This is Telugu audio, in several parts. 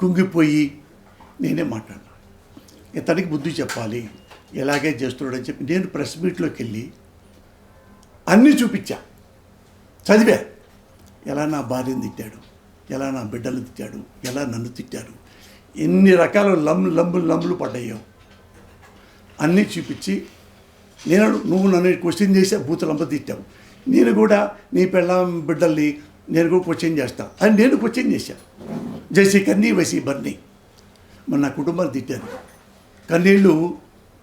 కుంగిపోయి నేనే మాట్లాడినా. ఇతనికి బుద్ధి చెప్పాలి. ఎలాగే చేస్తున్నాడని చెప్పి నేను ప్రెస్ మీట్లోకి వెళ్ళి అన్నీ చూపించా. చదివా. ఎలా నా భార్యను తిట్టాడు? ఎలా నా బిడ్డలను తిట్టాడు? ఎలా నన్ను తిట్టాడు? ఎన్ని రకాల లమ్లు లంబులు లంబులు పడ్డాయో. అన్నీ చూపించి నేను నువ్వు నన్ను క్వశ్చన్ చేసే బూతులంబ తిట్టావు. నేను కూడా నీ పెళ్ళాం బిడ్డల్ని నేను కూడా క్వశ్చన్ చేస్తా. అని నేను క్వశ్చన్ చేశాను జైసీ కన్నీ వైసీ బర్నీ మన నా కుటుంబాన్ని తిట్టాను కన్నీళ్ళు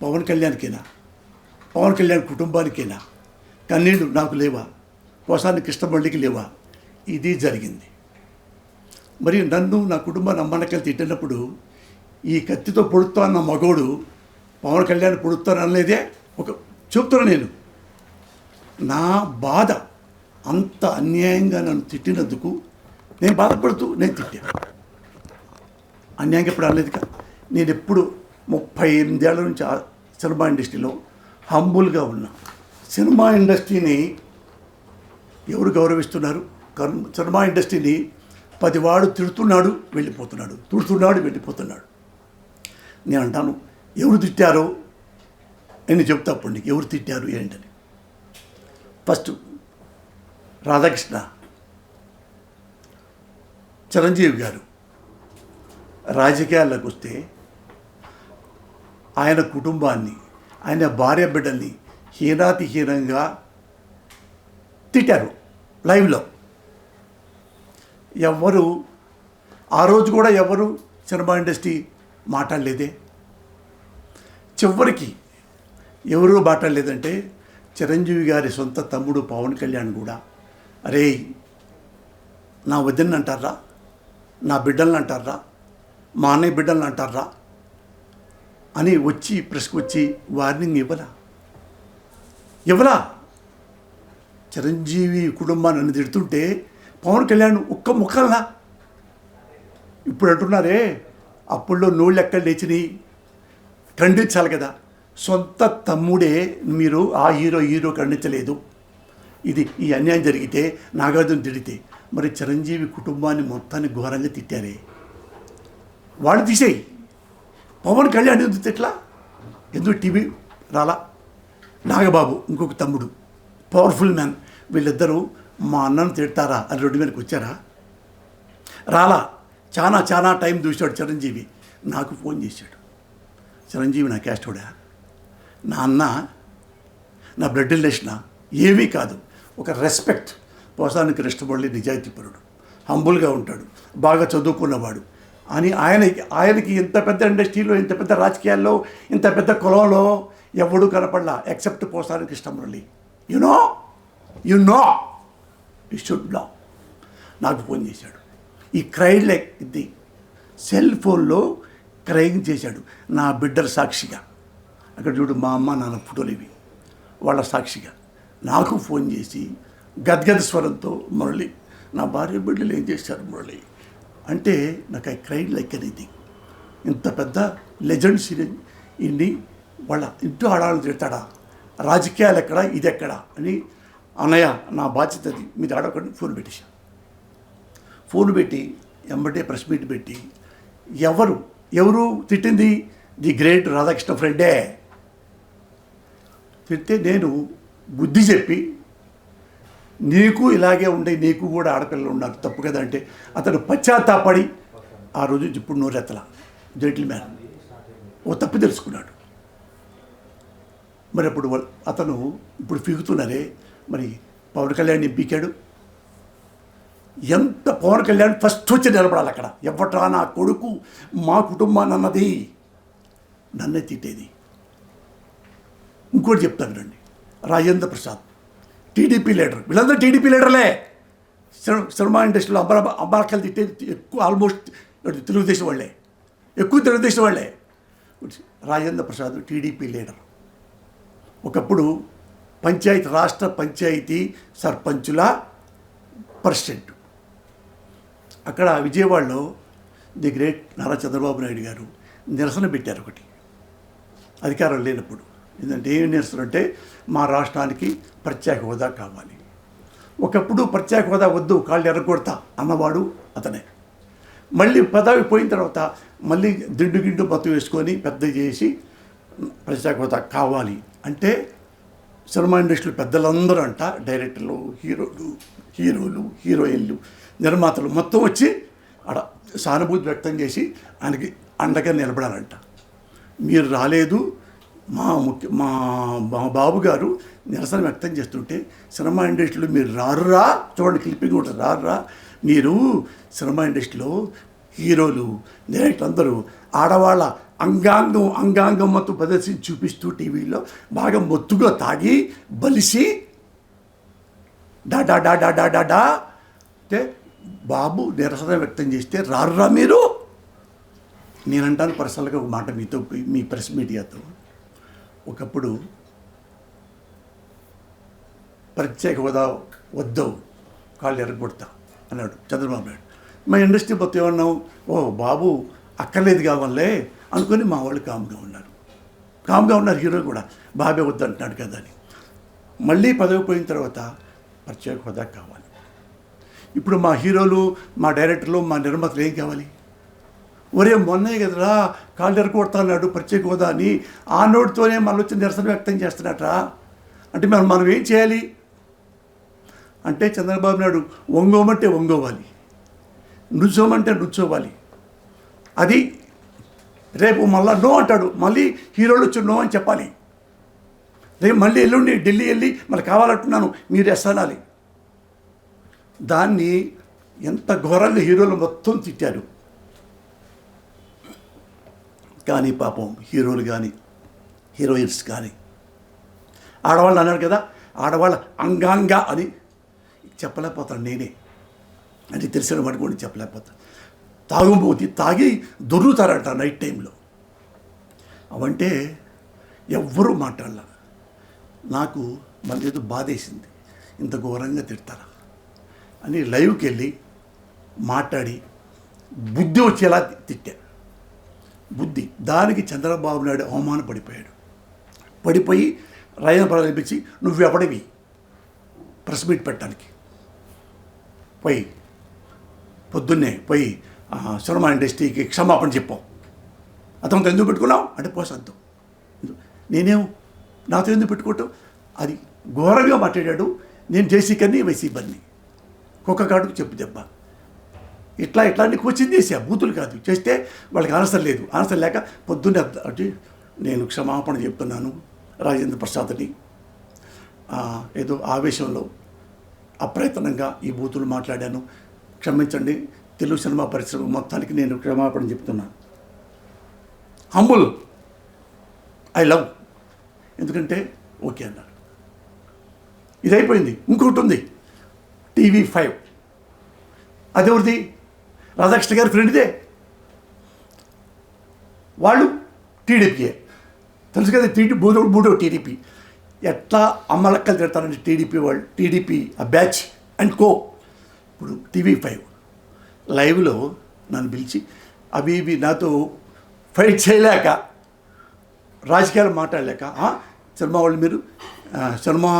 పవన్ కళ్యాణ్కేనా? పవన్ కళ్యాణ్ కుటుంబానికేనా? కన్నీళ్ళు నాకు లేవా? కోసాన్ని కృష్ణమల్లికి లేవా? ఇది జరిగింది. మరి నన్ను నా కుటుంబాన్ని అమ్మనకలు తిట్టినప్పుడు ఈ కత్తితో పొడుస్తా అన్న మగోడు పవన్ కళ్యాణ్ పొడుతాననేదే ఒక చెప్తున్నా నేను. నా బాధ అంత అన్యాయంగా నన్ను తిట్టినందుకు నేను బాధపడుతూ నేను తిట్టాను. అన్యాయంగా ఎప్పుడు అనలేదు కదా నేను ఎప్పుడు ముప్పై ఎనిమిదేళ్ళ నుంచి ఆ సినిమా ఇండస్ట్రీలో హంబుల్గా ఉన్నా. సినిమా ఇండస్ట్రీని ఎవరు గౌరవిస్తున్నారు? సినిమా ఇండస్ట్రీని పదివాడు తిడుతున్నాడు వెళ్ళిపోతున్నాడు. తుడుతున్నాడు వెళ్ళిపోతున్నాడు. నేను అంటాను ఎవరు తిట్టారో? అని చెప్తా అప్పుడు నీకు ఎవరు తిట్టారు ఏంటని. ఫస్ట్ రాధాకృష్ణ చిరంజీవి గారు రాజకీయాల్లోకి వస్తే ఆయన కుటుంబాన్ని ఆయన భార్య బిడ్డల్ని హీనాతిహీనంగా తిట్టారు లైవ్లో. ఎవరు ఆ రోజు కూడా ఎవరు సినిమా ఇండస్ట్రీ మాట్లాడలేదే. చివరికి ఎవరు మాట్లాడలేదంటే చిరంజీవి గారి సొంత తమ్ముడు పవన్ కళ్యాణ్ కూడా. అరే నా వదిన అంటారా? నా బిడ్డలను అంటారా? మా అన్నయ్య బిడ్డలను అంటారా? అని వచ్చి ప్రెస్కి వచ్చి వార్నింగ్ ఇవ్వరా? ఎవరా చిరంజీవి కుటుంబాన్ని నన్ను తిడుతుంటే పవన్ కళ్యాణ్ ఒక్క ముక్కల్నా ఇప్పుడు అంటున్నారే అప్పుల్లో నోళ్ళు ఎక్కడ లేచినాయి? ఖండించాలి కదా. సొంత తమ్ముడే మీరు ఆ హీరో హీరో ఖండించలేదు. ఇది ఈ అన్యాయం జరిగితే నాగార్జున తిడితే మరి చిరంజీవి కుటుంబాన్ని మొత్తాన్ని ఘోరంగా తిట్టారే? వాళ్ళు తీసేయి. పవన్ కళ్యాణ్ ఎందుకు తిట్లా ఎందుకు టీవీ రాలా? నాగబాబు ఇంకొక తమ్ముడు పవర్ఫుల్ మ్యాన్ వీళ్ళిద్దరూ మా అన్నను తిడతారా? అని రెండు మీదకి వచ్చారా? రాలా. చాలా చాలా టైం చూశాడు చిరంజీవి. నాకు ఫోన్ చేశాడు. చిరంజీవి నా క్యాస్టోడా నా అన్న నా బ్లడ్ రిలేషన్ ఏమీ కాదు. ఒక రెస్పెక్ట్ పోసానికి కృష్ణపల్లి నిజాయితీపరుడు హంబుల్గా ఉంటాడు. బాగా చదువుకున్నవాడు. అని ఆయనకి ఆయనకి ఇంత పెద్ద ఇండస్ట్రీలో ఇంత పెద్ద రాజకీయాల్లో ఇంత పెద్ద కులంలో ఎవడు కనపడలా except Posani Krishnamurali you know you know you should know నాకు ఫోన్ చేశాడు. ఈ క్రైడ్ లైక్ ఇది సెల్ ఫోన్లో క్రైమ్ చేశాడు. నా బిడ్డల సాక్షిగా. అక్కడ చూడు మా అమ్మ నాన్న ఫోటోలు ఇవి. వాళ్ళ సాక్షిగా. నాకు ఫోన్ చేసి గద్గద స్వరంతో మురళి నా భార్య బిడ్డలు ఏం చేశారు మురళి? అంటే నాకు ఐ క్రైడ్ లైక్ అనేది ఇంత పెద్ద లెజెండ్ ఇన్ని వాళ్ళ ఇంటూ ఆడాలని తిడతాడా? రాజకీయాలు ఎక్కడ? ఇది ఎక్కడ? అని అన్నయ్య నా బాధ్యత అది మీరు ఆడకండి ఫోన్ పెట్టేశాను ఫోన్ పెట్టి ఎంబటే ప్రెస్ మీట్ పెట్టి ఎవరు? ఎవరు తిట్టింది? ది గ్రేట్ రాధాకృష్ణ ఫ్రెండే. తిడితే నేను బుద్ధి చెప్పి నీకు ఇలాగే ఉండే నీకు కూడా ఆడపిల్లలు ఉన్నారు. తప్పు కదా అంటే అతను పశ్చాత్తాపడి ఆ రోజు ఇప్పుడు నోరెత్తల. జెంటిల్ మ్యాన్ ఓ తప్పు తెలుసుకున్నాడు. మరి అప్పుడు అతను ఇప్పుడు ఫిగుతున్నారే మరి పవన్ కళ్యాణ్ పీకాడు? ఎంత పవన్ కళ్యాణ్ ఫస్ట్ వచ్చి నిలబడాలి అక్కడ. ఎవట్రా నా కొడుకు మా కుటుంబాన్ని అన్నది నన్నే తిట్టేది. ఇంకోటి చెప్తాను రండి. రాజేంద్ర ప్రసాద్. TDP leader. వీళ్ళందరూ టీడీపీ లీడర్లే. సినిమా- ఇండస్ట్రీలో అబ్బాయి అబ్బాయిలు తిట్టే ఎక్కువ ఆల్మోస్ట్ తెలుగుదేశం వాళ్ళే. ఎక్కువ తెలుగుదేశం వాళ్ళే. Rajendra Prasad TDP leader. ఒకప్పుడు పంచాయతీ రాష్ట్ర పంచాయతీ సర్పంచుల ప్రెసిడెంట్. అక్కడ విజయవాడలో ది గ్రేట్ నారా చంద్రబాబు నాయుడు గారు నిరసన పెట్టారు ఒకటి. అధికారం లేనప్పుడు. ఏంటంటే ఏం నిరసన అంటే మా రాష్ట్రానికి ప్రత్యేక హోదా కావాలి. ఒకప్పుడు ప్రత్యేక హోదా వద్దు కాళ్ళు ఎర్రగొడతా అన్నవాడు అతనే. మళ్ళీ పదవి పోయిన తర్వాత మళ్ళీ దిండు గిండు బతు వేసుకొని పెద్ద చేసి ప్రత్యేక హోదా కావాలి అంటే సినిమా ఇండస్ట్రీ పెద్దలందరూ అంట డైరెక్టర్లు హీరోలు హీరోలు హీరోయిన్లు నిర్మాతలు మొత్తం వచ్చి అక్కడ సానుభూతి వ్యక్తం చేసి ఆయనకి అండగా నిలబడాలంట. మీరు రాలేదు మా ముఖ్య మా మా బాబు గారు నిరసన వ్యక్తం చేస్తుంటే సినిమా ఇండస్ట్రీలో మీరు రారురా? చూడండి క్లిప్పింగ్ కూడా రారురా? మీరు సినిమా ఇండస్ట్రీలో హీరోలు డైరెక్టర్ అందరూ ఆడవాళ్ళ అంగాంగం అంగాంగం మొత్తం ప్రదర్శించి చూపిస్తూ టీవీలో బాగా మొత్తుగా తాగి బలిసి డా డా డా డా డా డా డా అంటే బాబు నిరసన వ్యక్తం చేస్తే రారురా మీరు? నేనంటాను పర్సనల్గా ఒక మాట మీతో మీ ప్రెస్ మీడియాతో. ఒకప్పుడు ప్రత్యేక హోదా వద్దు కాళ్ళు ఎరగొడతా అన్నాడు చంద్రబాబు నాయుడు. మా ఇండస్ట్రీ మొత్తం ఏమన్నాం ఓ బాబు అక్కర్లేదు కావాలే అనుకొని మా వాళ్ళు కామ్గా ఉన్నారు. కామ్గా ఉన్నారు హీరో కూడా. బాబే వద్దు అంటున్నాడు కదా అని. మళ్ళీ పదవి పోయిన తర్వాత ప్రత్యేక హోదా కావాలి. ఇప్పుడు మా హీరోలు మా డైరెక్టర్లు మా నిర్మాతలు ఏం కావాలి? ఒరే మొన్నే కదరా కాళ్ళు ఎరకొడతా అన్నాడు ప్రత్యేక హోదా అని. ఆ నోటితోనే మళ్ళీ వచ్చి నిరసన వ్యక్తం చేస్తున్నట్రా అంటే మనం మనం ఏం చేయాలి? అంటే చంద్రబాబు నాయుడు ఒంగోమంటే వంగోవాలి నుంచోమంటే నృత్యోవాలి అది రేపు మళ్ళా నో అంటాడు. మళ్ళీ హీరోలు వచ్చి నో అని చెప్పాలి. రేపు మళ్ళీ ఎల్లుండి ఢిల్లీ వెళ్ళి మళ్ళీ కావాలంటున్నాను మీరు ఎస్ అనాలి. దాన్ని ఎంత ఘోరంగా హీరోలు మొత్తం తిట్టారు. కానీ పాపం హీరోలు కానీ హీరోయిన్స్ కానీ. ఆడవాళ్ళు అన్నారు కదా ఆడవాళ్ళ అంగాంగ అని చెప్పలేకపోతాను నేనే. అని తెలిసిన వాటి కూడా చెప్పలేకపోతాను. తాగుబోతి తాగి దొర్లుతారంట నైట్ టైంలో. అవంటే ఎవ్వరూ మాట్లాడాల. నాకు మళ్ళీ బాధేసింది. ఇంత ఘోరంగా తిడతారా అని లైవ్కి వెళ్ళి మాట్లాడి బుద్ధి వచ్చేలా తిట్టా. బుద్ధి. దానికి చంద్రబాబు నాయుడు అవమాన పడిపోయాడు. పడిపోయి రాయన ప్రారంభించి నువ్వు ఎవడివి? ప్రెస్ మీట్ పెట్టడానికి. పోయి పొద్దున్నే పోయి సినిమా ఇండస్ట్రీకి క్షమాపణ చెప్పాం. అతనితో ఎందుకు పెట్టుకున్నావు? అంటే పోసంతో నేనేం నాతో ఎందుకు పెట్టుకోవటం? అది ఘోరంగా మాట్లాడాడు. నేను జేసీ కన్నీ వైసీ బన్ని. కుక్క కాడుకు చెప్పు దెబ్బ. ఇట్లా ఇట్లాంటి కోచింగ్ చేసా బూతులు కాదు. చేస్తే వాళ్ళకి ఆన్సర్ లేదు. ఆన్సర్ లేక పొద్దున్నే అంటే నేను క్షమాపణ చెప్తున్నాను రాజేంద్ర ప్రసాద్ని ఏదో ఆవేశంలో అప్రయత్నంగా ఈ బూతులు మాట్లాడాను. క్షమించండి. తెలుగు సినిమా పరిశ్రమ మొత్తానికి నేను క్షమాపణ చెప్తున్నాను హంబుల్ ఐ లవ్. ఎందుకంటే ఓకే అన్నారు ఇది అయిపోయింది ఇంకొకటి ఉంది. TV five. అదెవరిది? రాధాకృష్ణ గారి ఫ్రెండ్దే వాళ్ళు టీడీపీయే. తెలుసు కదా టీడీ బూడో బూడో టీడీపీ. ఎట్లా అమ్మలక్కలు తిడతారంటే టీడీపీ వాళ్ళు? టీడీపీ ఆ బ్యాచ్ అండ్ కో. ఇప్పుడు టీవీ ఫైవ్. లైవ్లో నన్ను పిలిచి అవి ఇవి నాతో ఫైట్ చేయలేక రాజకీయాలు మాట్లాడలేక సినిమా వాళ్ళు మీరు సినిమా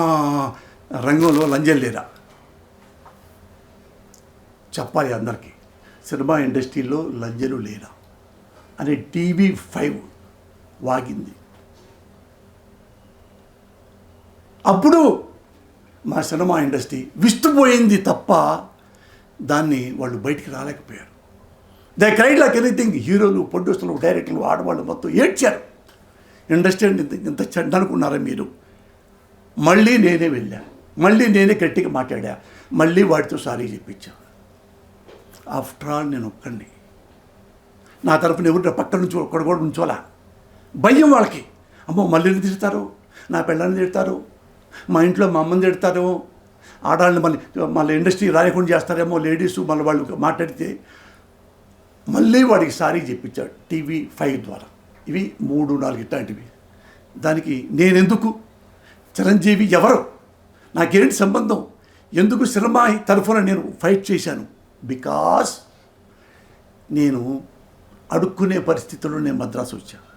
రంగంలో లంజం లేరా? చెప్పాలి అందరికీ. సినిమా ఇండస్ట్రీలో లంజలు లేరా? అని టీవీ ఫైవ్ వాగింది. అప్పుడు మా సినిమా ఇండస్ట్రీ విస్తుపోయింది తప్ప దాన్ని వాళ్ళు బయటికి రాలేకపోయారు. దే క్రైడ్ లైక్ ఎనీథింగ్ హీరోలు ప్రొడ్యూసర్లు డైరెక్టర్లు ఆడవాళ్ళు మొత్తం ఏడ్చారు. ఇండస్ట్రీ ఇంత ఇంత చెడ్డ అనుకున్నారా మీరు? మళ్ళీ నేనే వెళ్ళా. మళ్ళీ నేనే గట్టిగా మాట్లాడా. మళ్ళీ వాడితో సారీ చెప్పించా. ఆఫ్టర్ ఆల్ నేను ఒక్కండి నా తరపున ఎవరు పక్కన నుంచి ఒక్కడ కూడా ఉంచోలా భయం వాళ్ళకి. అమ్మో మళ్ళీ తిడతారు? నా పిల్లల్ని తిడతారు? మా ఇంట్లో మా అమ్మని తిడతారు? ఆడాళ్ళని మళ్ళీ మళ్ళీ ఇండస్ట్రీ రాయకుండా చేస్తారేమో లేడీస్ మళ్ళీ వాళ్ళు మాట్లాడితే. మళ్ళీ వాడికి సారీ చెప్పించాడు టీవీ ఫైవ్ ద్వారా. ఇవి మూడు నాలుగు ఇట్లాంటివి. దానికి నేనెందుకు? చిరంజీవి ఎవరు? నాకేంటి సంబంధం? ఎందుకు సినిమా తరఫున నేను ఫైట్ చేశాను? బికాస్ నేను అడుక్కునే పరిస్థితుల్లో నేను మద్రాసు వచ్చాను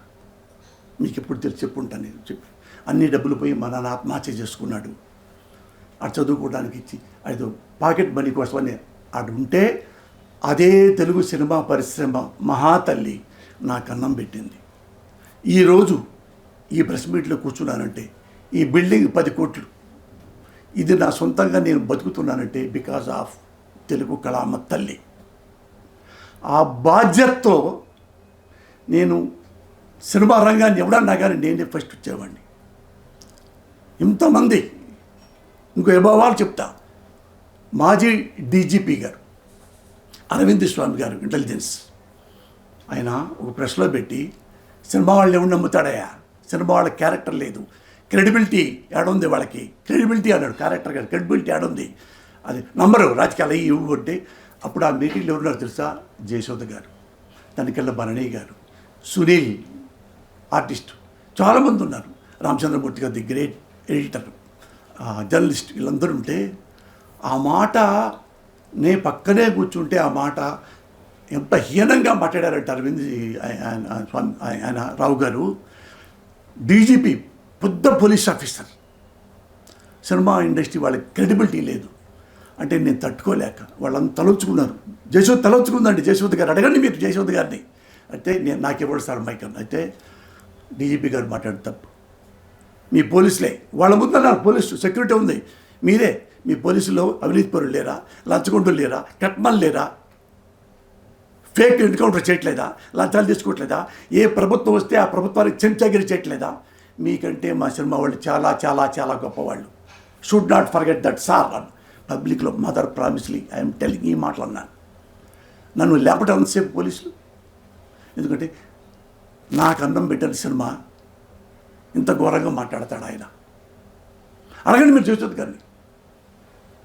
మీకు ఎప్పుడు తెలిసి చెప్పుంటాను నేను. చెప్పి. అన్ని డబ్బులు పోయి మా నాన్న ఆత్మహత్య చేసుకున్నాడు. అటు చదువుకోవడానికి ఇచ్చి అది పాకెట్ మనీ కోసమని అటు ఉంటే అదే తెలుగు సినిమా పరిశ్రమ మహాతల్లి నాకు అన్నం పెట్టింది. ఈరోజు ఈ ప్రెస్ మీట్లో కూర్చున్నానంటే ఈ బిల్డింగ్ పది కోట్లు. ఇది నా సొంతంగా నేను బతుకుతున్నానంటే బికాజ్ ఆఫ్ తెలుగు కళామ తల్లి. ఆ బాధ్యతతో నేను సినిమా రంగాన్ని ఎవడన్నా కానీ నేనే ఫస్ట్ వచ్చేవాడిని. ఇంతమంది ఇంకో ఎబావాలు చెప్తా. మాజీ డీజీపీ గారు అరవింద్ స్వామి గారు ఇంటెలిజెన్స్ ఆయన ఒక ప్రెస్లో పెట్టి సినిమా వాళ్ళు ఎవరు నమ్ముతాడయా సినిమా వాళ్ళ క్యారెక్టర్ లేదు. క్రెడిబిలిటీ ఏడుంది వాళ్ళకి. క్రెడిబిలిటీ అన్నాడు. క్యారెక్టర్ గారు క్రెడిబిలిటీ ఏడుంది. అది నంబరు రాజకీయాలు అయ్యి ఇవ్వబట్టి అప్పుడు ఆ మీటింగ్లో ఎవరున్నారు తెలుసా? జయశోద గారు తనికెళ్ళ భరణి గారు సునీల్ ఆర్టిస్ట్ చాలామంది ఉన్నారు. రామచంద్రమూర్తి గారు ది గ్రేట్ ఎడిటర్ జర్నలిస్ట్ వీళ్ళందరూ ఉంటే ఆ మాట నే పక్కనే కూర్చుంటే ఆ మాట ఎంత హీనంగా మాట్లాడారంటే అరవింద్ ఆయన స్వామి ఆయన రావు గారు. డీజీపీ పెద్ద పోలీస్ ఆఫీసర్. సినిమా ఇండస్ట్రీ వాళ్ళకి క్రెడిబిలిటీ లేదు. అంటే నేను తట్టుకోలేక వాళ్ళంతా తలొచ్చుకున్నారు. జయశోద్ తలొచ్చుకుందండి. జయశోద్ గారు అడగండి మీరు జయశోద్ గారిని. అయితే నేను నాకు ఇవ్వడు సార్ మైక్ అన్న. అయితే డీజీపీ గారు మాట్లాడు తప్పు. మీ పోలీసులే. వాళ్ళ ముందు నా పోలీసు సెక్యూరిటీ ఉంది. మీరే మీ పోలీసులో అవినీతి పరులు లేరా? లంచగొండలు లేరా? కట్మలు లేరా? ఫేక్ ఎన్కౌంటర్ చేయట్లేదా? లంచాలు తీసుకోవట్లేదా? ఏ ప్రభుత్వం వస్తే ఆ ప్రభుత్వానికి చెంచాగిరి చేయట్లేదా? మీకంటే మా సినిమా వాళ్ళు చాలా చాలా చాలా గొప్పవాళ్ళు. Should not forget that sir అన్ పబ్లిక్లో మదర్ ప్రామిస్లీ ఐఎమ్ టెలింగ్ ఈ మాటలు అన్నాను నన్ను లేపటం అంతసేపు పోలీసులు? ఎందుకంటే నాకు అందం పెట్టిన సినిమా ఇంత ఘోరంగా మాట్లాడతాడు ఆయన. అడగండి మీరు చూసేది కానీ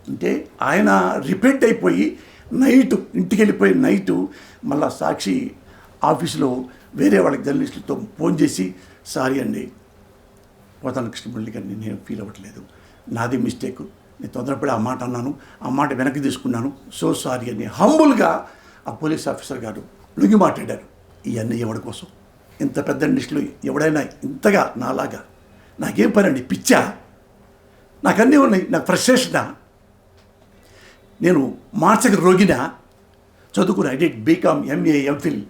అంటే ఆయన రిపీట్ అయిపోయి నైట్ ఇంటికి వెళ్ళిపోయి నైటు మళ్ళా సాక్షి ఆఫీసులో వేరే వాళ్ళకి జర్నలిస్టులతో ఫోన్ చేసి సారీ అండి పోతాను కృష్ణమురళి గారిని నేను ఫీల్ అవ్వట్లేదు. నాది మిస్టేక్ నేను తొందరపడి ఆ మాట అన్నాను. ఆ మాట వెనక్కి తీసుకున్నాను. సో సారీ అని హంబుల్గా ఆ పోలీస్ ఆఫీసర్ గారు లొంగి మాట్లాడారు. ఇవన్నీ ఎవడి కోసం? ఇంత పెద్ద ఇండస్ట్రీలో ఎవడైనా ఇంతగా నాలాగా నాకేం పని అండి? పిచ్చా? నాకు అన్నీ ఉన్నాయి. నాకు ఫ్రస్ట్రేషనా? నేను మానసిక రోగిన? చదువుకున్నా I did BCom MA MPhil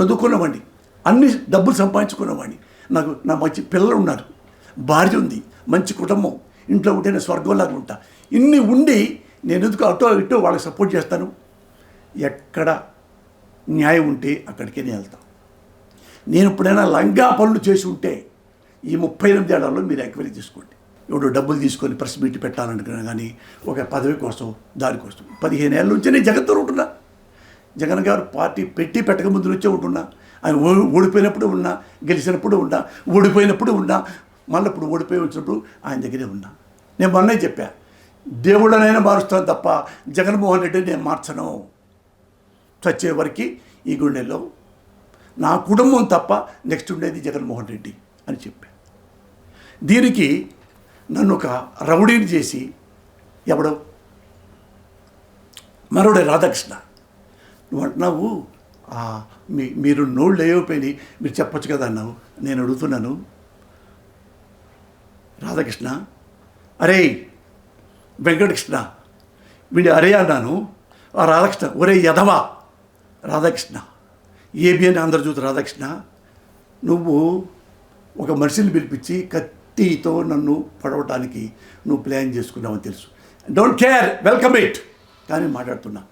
చదువుకున్నవాడిని. అన్ని డబ్బులు సంపాదించుకున్నవాడిని. నాకు నా మంచి పిల్లలు ఉన్నారు. భార్య ఉంది. మంచి కుటుంబం. ఇంట్లో ఉంటే నేను స్వర్గంలాగా ఉంటా. ఇన్ని ఉండి నేను ఎందుకు అటో ఇటో వాళ్ళకి సపోర్ట్ చేస్తాను? ఎక్కడ న్యాయం ఉంటే అక్కడికే నేను వెళ్తాను నేను ఎప్పుడైనా లంగా పనులు చేసి ఉంటే ఈ ముప్పై ఎనిమిది ఏళ్ళలో మీరు ఎంక్వైరీ తీసుకోండి. ఇప్పుడు డబ్బులు తీసుకొని ప్రెస్ మీట్ పెట్టాలనుకున్నా కానీ ఒక పదవి కోసం దానికోసం పదిహేను ఏళ్ళ నుంచి నేను జగన్తో ఉంటున్నా. జగన్ గారు పార్టీ పెట్టి పెట్టక ముందు నుంచే ఉంటున్నా. ఆయన ఓ- ఓడిపోయినప్పుడు ఉన్నా గెలిచినప్పుడు ఉన్నా ఓడిపోయినప్పుడు ఉన్నా మళ్ళీ ఇప్పుడు ఓడిపోయి వచ్చినప్పుడు ఆయన దగ్గరే ఉన్నా. నేను మొన్నే చెప్పా దేవుళ్ళనైనా మారుస్తాను తప్ప జగన్మోహన్ రెడ్డిని నేను మార్చను. చచ్చే వరకు ఈ గుండెల్లో నా కుటుంబం తప్ప నెక్స్ట్ ఉండేది జగన్మోహన్ రెడ్డి అని చెప్పా. దీనికి నన్ను ఒక రౌడీని చేసి ఎవడో? మరోడే రాధాకృష్ణ. నువ్వు అంటున్నావు? మీ మీరు నోళ్ళు లేకపోయి మీరు చెప్పొచ్చు కదా అన్నావు. నేను అడుగుతున్నాను. రాధాకృష్ణ. అరే వెంకటకృష్ణ వీడి అరే అన్నాను. ఆ రాధాకృష్ణ ఒరే యధవా రాధాకృష్ణ. ఏబిఎన్ ఆంధ్రజ్యోతి రాధాకృష్ణ. నువ్వు ఒక మనిషిని పిలిపించి కత్తితో నన్ను పడవటానికి నువ్వు ప్లాన్ చేసుకున్నావని తెలుసు. డోంట్ కేర్ వెల్కమ్ ఇట్ కానీ మాట్లాడుతున్నా.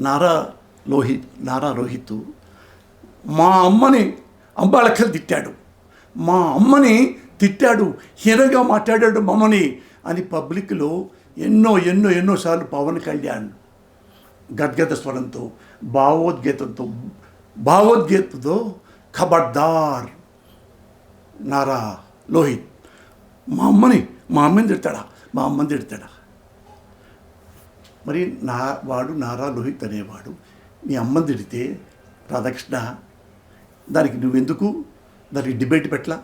నారా లోహిత్ నారా రోహిత్ మా అమ్మని అంబాలక్కలు తిట్టాడు. మా అమ్మని తిట్టాడు హీనంగా మాట్లాడాడు మమ్మని అని పబ్లిక్లో ఎన్నో ఎన్నో ఎన్నోసార్లు పవన్ కళ్యాణ్ గద్గద స్వరంతో భావోద్గీతంతో భావోద్గీతతో ఖబర్దార్ నారా లోహిత్ మా అమ్మని మా అమ్మని తిడతాడా? మా అమ్మని తిడతాడా? మరి నా వాడు నారా లోహిత్ అనేవాడు మీ అమ్మని తిడితే రాధాకృష్ణ దానికి నువ్వెందుకు? దానికి డిబేట్ పెట్టలా?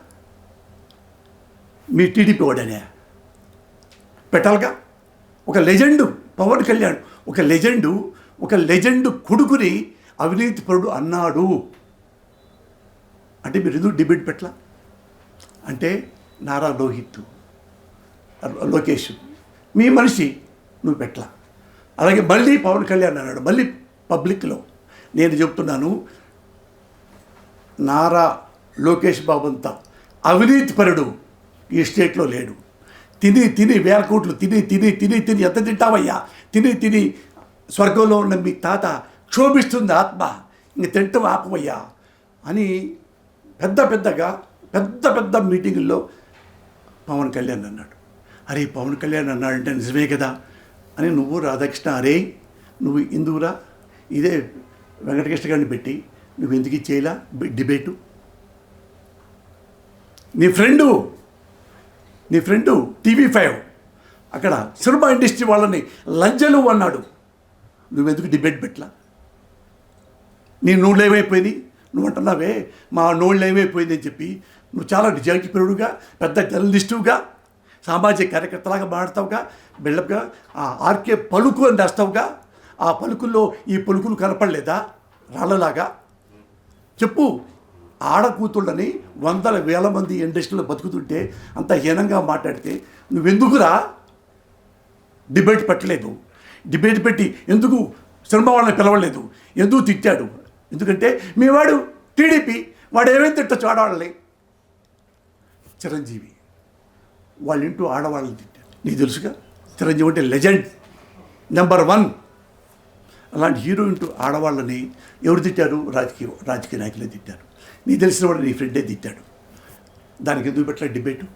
మీ టీడీపీ వాడనే పెట్టాలిగా? ఒక లెజెండు పవన్ కళ్యాణ్ ఒక లెజెండు ఒక లెజెండు కొడుకుని అవినీతి పరుడు అన్నాడు. అంటే మీరు ఎందుకు డిబేట్ పెట్టలా? అంటే నారా లోహిత్ లోకేష్ మీ మనిషి నువ్వు పెట్టలా. అలాగే మళ్ళీ పవన్ కళ్యాణ్ అన్నాడు మళ్ళీ పబ్లిక్లో. నేను చెప్తున్నాను నారా లోకేష్ బాబు అంతా అవినీతిపరుడు ఈ స్టేట్లో లేడు. తిని తిని వేల కోట్లు తిని తిని తిని తిని ఎంత తింటావయ్యా? తిని తిని స్వర్గంలో ఉన్న మీ తాత క్షోభిస్తుంది ఆత్మ. ఇంక తింటాం ఆపమయ్యా. అని పెద్ద పెద్దగా పెద్ద పెద్ద మీటింగుల్లో పవన్ కళ్యాణ్ అన్నాడు. అరే పవన్ కళ్యాణ్ అన్నాడంటే నిజమే కదా? అని నువ్వు రాధాకృష్ణ అరే నువ్వు ఇందువురా? ఇదే వెంకటకృష్ణ గారిని పెట్టి నువ్వు ఎందుకు ఇచ్చేయలా డిబేటు. నీ ఫ్రెండు నీ ఫ్రెండు టీవీ ఫైవ్. అక్కడ సినిమా ఇండస్ట్రీ వాళ్ళని లంజలు అన్నాడు. నువ్వెందుకు డిబేట్ పెట్టలా? నీ నోళ్ళు ఏమైపోయింది నువ్వు అంటున్నావే మా నోళ్ళు ఏమైపోయింది అని చెప్పి నువ్వు చాలా నిజాయితీపరుడుగా పెద్ద జర్నలిస్టుగా సామాజిక కార్యకర్తలాగా మాడతావుగా బిల్డప్గా ఆ ఆర్కే పలుకు అని రాస్తావుగా ఆ పలుకుల్లో ఈ పలుకులు కనపడలేదా? రాళ్ళలాగా? చెప్పు ఆడకూతుళ్ళని వందల వేల మంది ఇండస్ట్రీలో బతుకుతుంటే అంత హీనంగా మాట్లాడితే నువ్వెందుకురా? డిబేట్ పెట్టలేదు. డిబేట్ పెట్టి ఎందుకు సినిమా వాళ్ళని పిలవలేదు? ఎందుకు తిట్టాడు? ఎందుకంటే మీ వాడు టీడీపీ వాడు ఏమేమి తిట్టచ్చు ఆడవాళ్ళని చిరంజీవి వాళ్ళింటూ ఆడవాళ్ళని తిట్టారు నీకు తెలుసుగా? చిరంజీవి అంటే లెజెండ్. Number one. అలాంటి హీరో ఇంటూ ఆడవాళ్ళని ఎవరు తిట్టారు? రాజకీయ రాజకీయ నాయకులే తిట్టారు. నీకు తెలిసిన వాడు నీ ఫ్రెండే తిట్టాడు. దానికి ఎందుకు పెట్టలే డిబేటు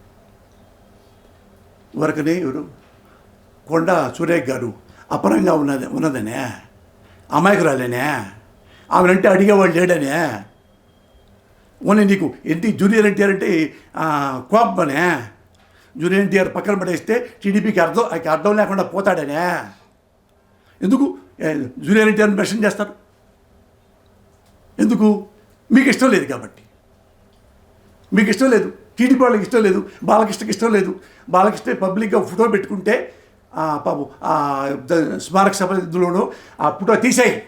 వరకనే ఎవరు? కొండ సురేఖ్ గారు అపరంగా ఉన్నది ఉన్నదనే. అమాయకురాలేనే. ఆమెనంటే అడిగేవాడు లేడనే. ఓన్లీ నీకు ఎన్టీ జూనియర్ ఎన్టీఆర్ అంటే కోపమనే. జూనియర్ ఎన్టీఆర్ పక్కన పడేస్తే టీడీపీకి అర్థం ఆయనకి అర్థం లేకుండా పోతాడనే. ఎందుకు? జూనియర్ ఎన్టీఆర్ని మెన్షన్ చేస్తారు. ఎందుకు? మీకు ఇష్టం లేదు కాబట్టి. మీకు ఇష్టం లేదు. టీడీపీ వాళ్ళకి ఇష్టం లేదు. బాలకృష్ణకి ఇష్టం లేదు. బాలకృష్ణ పబ్లిక్గా ఫోటో పెట్టుకుంటే పాపం ఆ స్మారక సభ ఆ ఫోటో తీసేయి.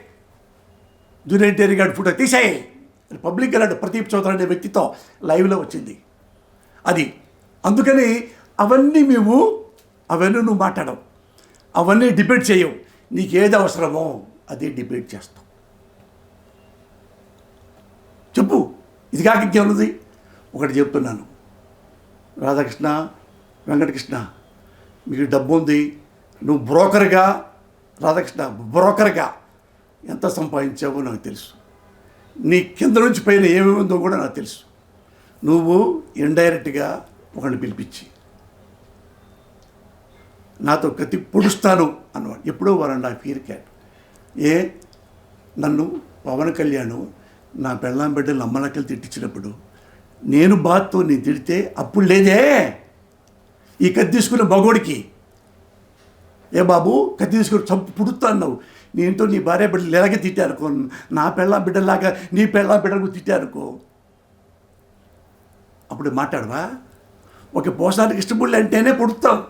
జూనియర్ గారి ఫోటో తీసేయి. పబ్లిక్ అన్నాడు ప్రదీప్ చౌదరి అనే వ్యక్తితో లైవ్లో వచ్చింది. అది. అందుకని అవన్నీ మేము అవన్నీ నువ్వు మాట్లాడవు. అవన్నీ డిబేట్ చేయవు. నీకు ఏది అవసరమో అదే డిబేట్ చేస్తాం చెప్పు ఇది కాక ఇంకేమున్నది ఒకటి చెప్తున్నాను. రాధాకృష్ణ వెంకటకృష్ణ మీకు డబ్బు ఉంది. నువ్వు బ్రోకర్గా రాధాకృష్ణ బ్రోకర్గా ఎంత సంపాదించావో నాకు తెలుసు. నీ కింద నుంచి పైన ఏమేమి ఉందో కూడా నాకు తెలుసు. నువ్వు ఇండైరెక్ట్గా ఒకరిని పిలిపించి నాతో కత్తి పొడుస్తాను అన్నవాడు. ఎప్పుడో వన్ నా ఫీర్ క్యాట్. ఏ? నన్ను పవన్ కళ్యాణ్ నా పెళ్ళాం బిడ్డలు అమ్మలక్కలు తిట్టించినప్పుడు నేను బాత్తో నీ తిడితే అప్పుడు లేదే. ఈ కత్తి తీసుకున్న మగోడికి. ఏ బాబు కత్తి తీసుకుని చంపు పుడుతా నేనుతో నీ భార్య బిడ్డలు ఎలాగే తిట్టారుకో నా పెళ్ళాం బిడ్డలాగా నీ పెళ్ళాం బిడ్డలకు తిట్టారుకో అప్పుడు మాట్లాడవా? ఒక పోషానికి ఇష్టపడి అంటేనే పుడతాం.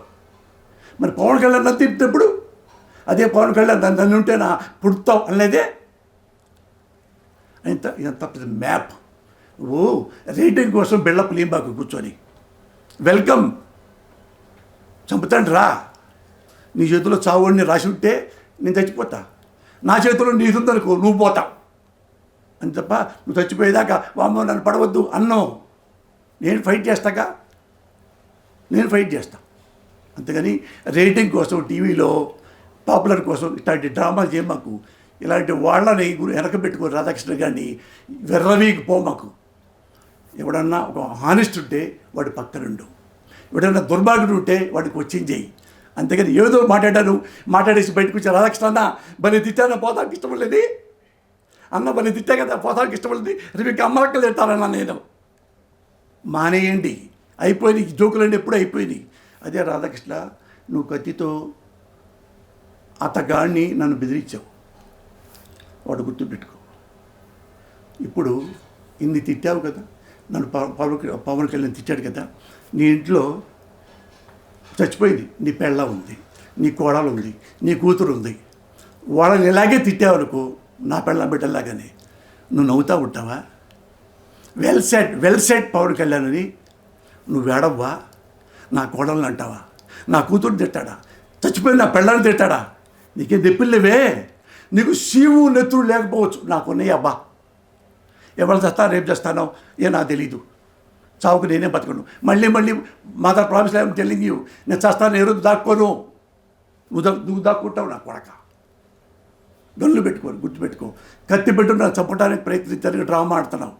మరి పవన్ కళ్యాణ్ నన్ను తిట్టినప్పుడు అదే పవన్ కళ్యాణ్ నన్ను నన్ను ఉంటే నా పుడతాం అనలేదే? ఇంత ఇంత పెద్ద మ్యాప్. ఓ రేటింగ్ కోసం బిళ్ళప్ లీంబాకు కూర్చొని. వెల్కమ్. చంపుతాను రా. నీ చేతిలో చావుడిని రాసి ఉంటే నేను చచ్చిపోతా. నా చేతిలో నీది ఉందనుకో నువ్వు పోతావు అని తప్ప నువ్వు చచ్చిపోయేదాకా వామ్మో నన్ను పడవద్దు అన్నో నేను ఫైట్ చేస్తాగా? నేను ఫైట్ చేస్తా. అంతేగాని రేటింగ్ కోసం టీవీలో పాపులర్ కోసం ఇట్లాంటి డ్రామాలు చేయమాకు. ఇలాంటి వాళ్ళని గురి వెనక పెట్టుకో రాధాకృష్ణ గారిని వెర్రవీకి పోమాకు ఎవడన్నా ఒక హానెస్ట్ ఉంటే వాడి పక్కనుండు. ఎవడన్నా దుర్భాగ్యుడు ఉంటే వాడికి వచ్చింది చేయి అంతేగాని ఏదో మాట్లాడాను మాట్లాడేసి బయటకు వచ్చి రాధాకృష్ణ అన్న బలి తిట్టానా? పోతానికి ఇష్టం లేదు. అన్న బలి తిట్టా కదా పోతానికి ఇష్టం లేదు. రేపు ఇంకా అమ్మలక్కలు తింటానన్నా నేను. మానేయండి. అయిపోయినాయి. ఈ జోకులన్నీ ఎప్పుడు అయిపోయినాయి. అదే రాధాకృష్ణ నువ్వు కత్తితో అతగాడిని నన్ను బెదిరించావు. వాడు గుర్తుపెట్టుకో ఇప్పుడు ఇన్ని తిట్టావు కదా నన్ను పవ- పవన్ పవన్ కళ్యాణ్ తిట్టాడు కదా నీ ఇంట్లో చచ్చిపోయింది నీ పెళ్ళ ఉంది నీ కోడలు ఉంది నీ కూతురు ఉంది. వాళ్ళని ఇలాగే తిట్టావనుకో నా పెళ్ళ బిడ్డలాగానే నువ్వు నవ్వుతా ఉంటావా? Well set well set Pawan Kalyan అని. నువ్వు వేడవ్వా నా కోడల్ని అంటావా? నా కూతురు తిట్టాడా? చచ్చిపోయిన నా పెళ్ళని తిట్టాడా? నీకేం తెప్పిల్లేవే నీకు శివు నెత్తుడు లేకపోవచ్చు. నాకున్నాయి అబ్బా. ఎవరు చేస్తా రేపు చేస్తానో ఏ నాకు తెలీదు. చావుకు నేనే బతకను. మళ్ళీ మళ్ళీ mother promise I'm telling you నేను చేస్తాను ఏ రోజు దాక్కోను. నువ్వు దా- నువ్వు దాక్కుంటావు నా కొడక. గన్నులు పెట్టుకోరు గుర్తుపెట్టుకో కత్తి పెట్టు నాకు చంపడానికి ప్రయత్నించడానికి డ్రామా ఆడుతున్నావు.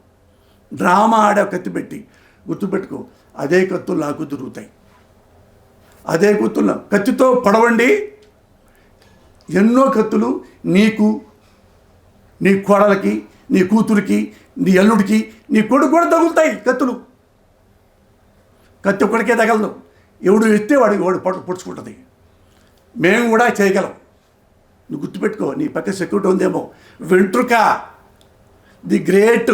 డ్రామా ఆడావు కత్తి పెట్టి గుర్తుపెట్టుకో అదే కత్తులు నాకు దొరుకుతాయి అదే కత్తులు కత్తితో పడవండి. ఎన్నో కత్తులు నీకు నీ కోడలకి నీ కూతురికి నీ అల్లుడికి నీ కొడుకు కూడా తగులుతాయి కత్తులు. కత్తి ఒక్కడికే తగలదు. ఎవడు ఎత్తే వాడికి వాడు పట్టు పొడుచుకుంటుంది. మేము కూడా చేయగలం. నువ్వు గుర్తుపెట్టుకో నీ పక్క సెక్యూరిటీ ఉందేమో. వెంట్రుక ది గ్రేట్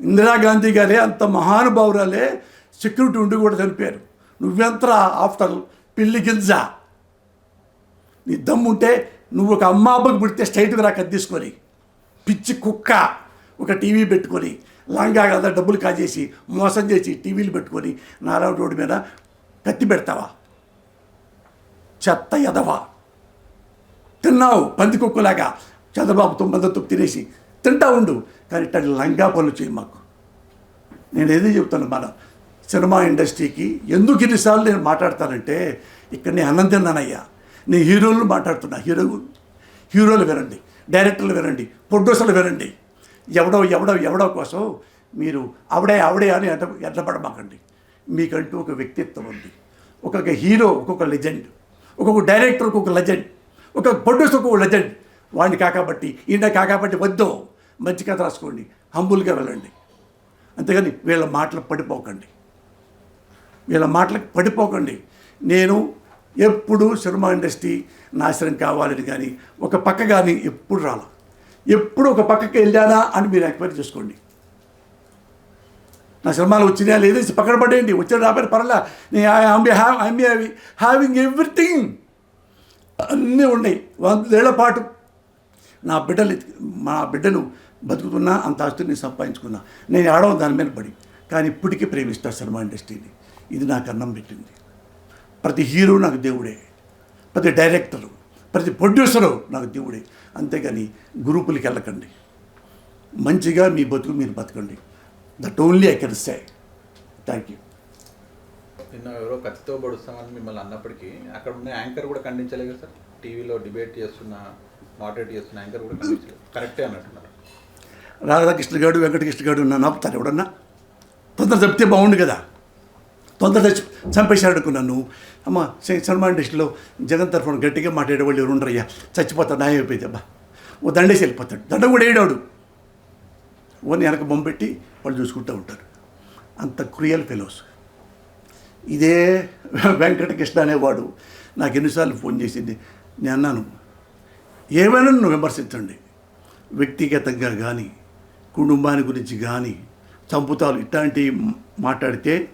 ఇందిరాగాంధీ గారే అంత మహానుభావురాలే సెక్యూరిటీ ఉండి కూడా చనిపోయారు. నువ్వెంతరా ఆఫ్టర్ పిల్లి గింజ? నీ దమ్ముంటే నువ్వు ఒక అమ్మ అబ్బకు పుడితే స్ట్రైట్గా నాకు కత్తి తీసుకొని. పిచ్చి కుక్క ఒక టీవీ పెట్టుకొని లంగా కదా డబ్బులు కాజేసి మోసం చేసి టీవీలు పెట్టుకొని నారాయణ రోడ్డు మీద కత్తి పెడతావా? చెత్త ఎదవా? తిన్నావు పంది కుక్కలాగా. చంద్రబాబు తొమ్మిది తినేసి తింటా ఉండు కానీ ఇట్లా లంగా పనులు చేయి మాకు. నేను ఏదో చెప్తాను మన సినిమా ఇండస్ట్రీకి ఎందుకు ఇన్నిసార్లు నేను మాట్లాడతానంటే ఇక్కడ నేను అన్నం తిన్నానయ్యా. నేను హీరోలు మాట్లాడుతున్నా. హీరో హీరోలు వినండి డైరెక్టర్లు వినండి ప్రొడ్యూసర్లు వినండి. ఎవడో ఎవడో ఎవడో కోసం మీరు ఆవిడే ఆవిడే అని ఎడ్డ ఎడ్డపడమాకండి మీకంటూ ఒక వ్యక్తిత్వం ఉంది. ఒక్కొక్క హీరో ఒక్కొక్క లెజెండ్. ఒక్కొక్క డైరెక్టర్ ఒక్కొక్క లెజెండ్. ఒక ప్రొడ్యూసర్ ఒక్కొక్క లెజెండ్. వాడిని కాకబట్టి ఈయన కాకబట్టి వద్దు. మంచి కథ రాసుకోండి. హంబుల్గా వెళ్ళండి. అంతేగాని వీళ్ళ మాటలు పడిపోకండి. వీళ్ళ మాటలకు పడిపోకండి. నేను ఎప్పుడు సినిమా ఇండస్ట్రీ నాశనం కావాలని కానీ ఒక పక్క కానీ ఎప్పుడు రాల. ఎప్పుడు ఒక పక్కకి వెళ్ళానా అని మీరు ఎంక్వైరీ చేసుకోండి. నా సినిమాలు వచ్చినా లేదేసి పక్కన పడేయండి. వచ్చిన రాబోయే పర్లే నేను హ్యావింగ్ ఎవ్రీథింగ్. అన్నీ ఉన్నాయి. వందేళ్ళ పాటు నా బిడ్డలు మా బిడ్డను బతుకుతున్నా అంత ఆస్తిని సంపాదించుకున్నా. నేను ఆడవ దాని మీద పడి. కానీ ఇప్పటికీ ప్రేమిస్తా సినిమా ఇండస్ట్రీని. ఇది నాకు అన్నం పెట్టింది. ప్రతి హీరో నాకు దేవుడే. ప్రతి డైరెక్టరు ప్రతి ప్రొడ్యూసరు నాకు దేవుడే. అంతేగాని గ్రూపులకి వెళ్ళకండి. మంచిగా మీ బతుకు మీరు బతకండి. That only I can say thank you నిన్న ఎవరో కత్తితో పొడుస్తామని మిమ్మల్ని అన్నప్పటికీ అక్కడ ఉన్న యాంకర్ కూడా ఖండించలేదు సార్? టీవీలో డిబేట్ చేస్తున్న మాడరేట్ చేస్తున్న యాంకర్ కూడా ఖండించలేదు. కరెక్టే అన్నట్టున్నారు. రాధాకృష్ణ గారు వెంకటకృష్ణ గారు నన్ను ఆపుతారు ఎవడన్నా? తొందర చెప్తే బాగుండు కదా. తొందర చచ్చి చంపేశాడు అనుకున్నాను అమ్మ సినిమా ఇండస్ట్రీలో జగన్ తరఫున గట్టిగా మాట్లాడేవాళ్ళు ఎవరు ఉండరయ్యా? చచ్చిపోతాడు నాయ అయిపోయింది అబ్బా ఓ దండేసి వెళ్ళిపోతాడు. దండ కూడా వేయడాడు. ఓని వెనక బొమ్మ పెట్టి వాళ్ళు చూసుకుంటూ ఉంటారు. అంత క్రియల్ ఫెలోస్. ఇదే వెంకటకృష్ణ అనేవాడు నాకు ఎన్నిసార్లు ఫోన్ చేసింది. నేను అన్నాను ఏమైనా నువ్వు విమర్శించండి. వ్యక్తిగతంగా కానీ కుటుంబాన్ని గురించి కానీ చంపుతాలు ఇట్లాంటివి మాట్లాడితే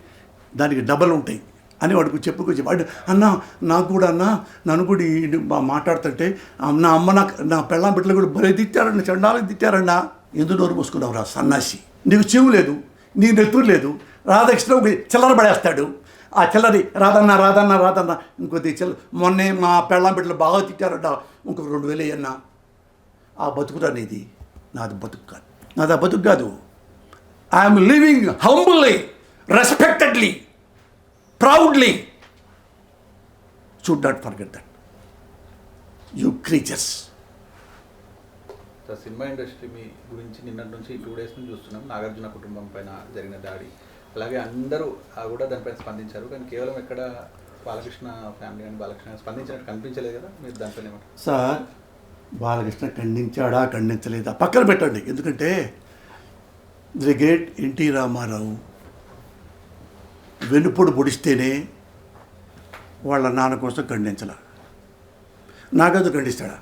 దానికి డబల్ ఉంటాయి. అని వాడికి చెప్పుకొచ్చి వాడు అన్న నాకు కూడా అన్న నన్ను కూడా ఈ మా మాట్లాడుతుంటే నా అమ్మ నాకు నా పెళ్ళాం బిడ్డలు కూడా భలే తిట్టారన్న చండాలకు తిట్టారన్నా. ఎందుకు నోరు మూసుకున్నావు రా సన్నాసి? నీకు చెవు లేదు నీ నెత్తురు లేదు. రాధాకృష్ణ చిల్లర పడేస్తాడు. ఆ చిల్లరి రాదన్న రాదన్న రాదన్న ఇంకొద్ది చిల్ల మొన్నే మా పెళ్ళాం బిడ్డలు బాగా తిట్టారట. ఇంకొక రెండు వేలు అన్న ఆ బతుకుడు అనేది నాది. బతుకు కాదు. నాది ఆ బతుకు కాదు. I'm living humbly respectedly proudly should not forget that you creatures cinema industry మీ గురించి నిన్నటి నుంచి టూ డేస్ నుంచి చూస్తున్నాం. నాగార్జున కుటుంబం పైన జరిగిన దాడి. అలాగే అందరూ ఆ కూడా దానిపైన స్పందించారు. కానీ కేవలం ఎక్కడ బాలకృష్ణ ఫ్యామిలీ కానీ బాలకృష్ణ స్పందించినట్టు కనిపించలేదు కదా? మీరు దానిపైన సార్ బాలకృష్ణ ఖండించాడా ఖండించలేదా? పక్కన పెట్టండి. ఎందుకంటే ది గ్రేట్ ఎన్టీ రామారావు వెనుపొడు పొడిస్తేనే వాళ్ళ నాన్న కోసం ఖండించాల. నాకదు ఖండిస్తాడా?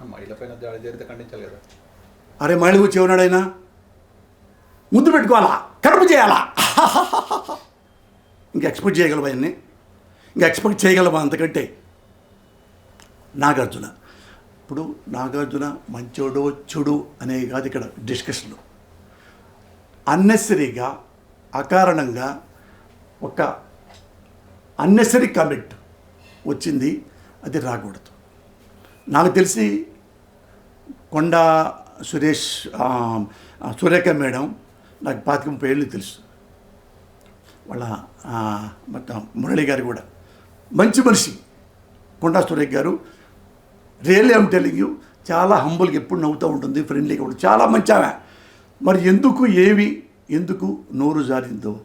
ఆ మహిళ అరే మళ్ళీ వచ్చి ఏమన్నాడైనా ముద్దు పెట్టుకోవాలా? కడుపు చేయాలా? ఇంక ఎక్స్పెక్ట్ చేయగలవా అన్ని ఇంకా ఎక్స్పెక్ట్ చేయగలవా అంతకంటే? నాగార్జున. ఇప్పుడు నాగార్జున మంచోడో చెడు అనే కాదు ఇక్కడ డిస్కషన్లు. అన్నెసరీగా అకారణంగా ఒక అన్నెసరీ కమెంట్ వచ్చింది అది రాకూడదు. నాకు తెలిసి కొండ సురేష్ సురేఖ మేడం నాకు పాతిక ముప్పై ఏళ్ళు తెలుసు. వాళ్ళ మొత్తం మురళి గారు కూడా. మంచి మనిషి కొండా సురేఖ గారు. రియల్లీ ఐమ్ టెలింగ్ యూ చాలా హంబుల్గా ఎప్పుడు నవ్వుతూ ఉంటుంది ఫ్రెండ్లీగా ఉంటుంది. చాలా మంచి ఆమె. మరి ఎందుకు ఏవి ఎందుకు నోరు జారిందో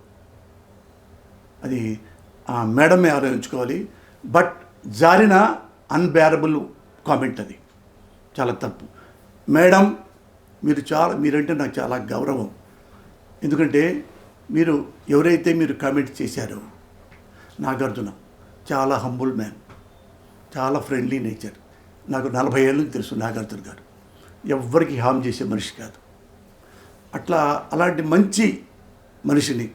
అది ఆ మేడమే ఆలోచించుకోవాలి. బట్ జారిన అన్బేరబుల్ కామెంట్ అది. చాలా తప్పు. మేడం మీరు చాలా మీరంటే నాకు చాలా గౌరవం. ఎందుకంటే మీరు ఎవరైతే మీరు కామెంట్ చేశారో నాగార్జున చాలా హంబుల్ మ్యాన్. చాలా ఫ్రెండ్లీ నేచర్. నాకు నలభై ఏళ్ళ తెలుసు నాగార్జున గారు. ఎవ్వరికి హామ్ చేసే మనిషి కాదు. అట్లా అలాంటి మంచి మనిషిని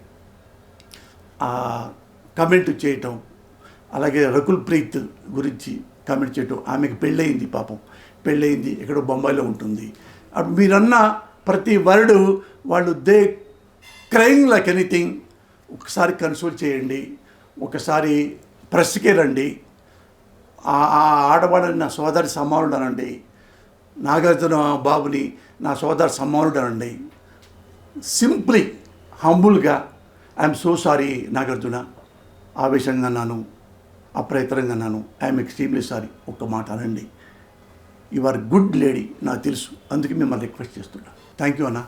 కమెంట్ చేయటం అలాగే రకుల్ ప్రీత్ గురించి కమెంట్ చేయటం ఆమెకు పెళ్ళయింది పాపం. పెళ్ళయింది ఎక్కడో బొంబాయిలో ఉంటుంది. అప్పుడు మీరన్న ప్రతి వర్డ్ వాళ్ళు దే క్రయింగ్ లైక్ ఎనీథింగ్ ఒకసారి కన్సోల్ చేయండి ఒకసారి ప్రెస్కే రండి ఆ ఆ ఆడవాళ్ళని నా సోదరి సమానుడు అనండి నాగార్జున బాబుని నా సోదరి సమానుడు అనండి సింప్లీ హంబుల్గా ఐఎమ్ సో సారీ నాగార్జున. ఆవేశంగా అన్నాను అప్రయత్నంగా అన్నాను ఐఎమ్ ఎక్స్ట్రీమ్లీ సారీ ఒక్క మాట అనండి. యు ఆర్ గుడ్ లేడీ నాకు తెలుసు. అందుకే మిమ్మల్ని రిక్వెస్ట్ చేస్తున్నా. థ్యాంక్ యూ అన్నా.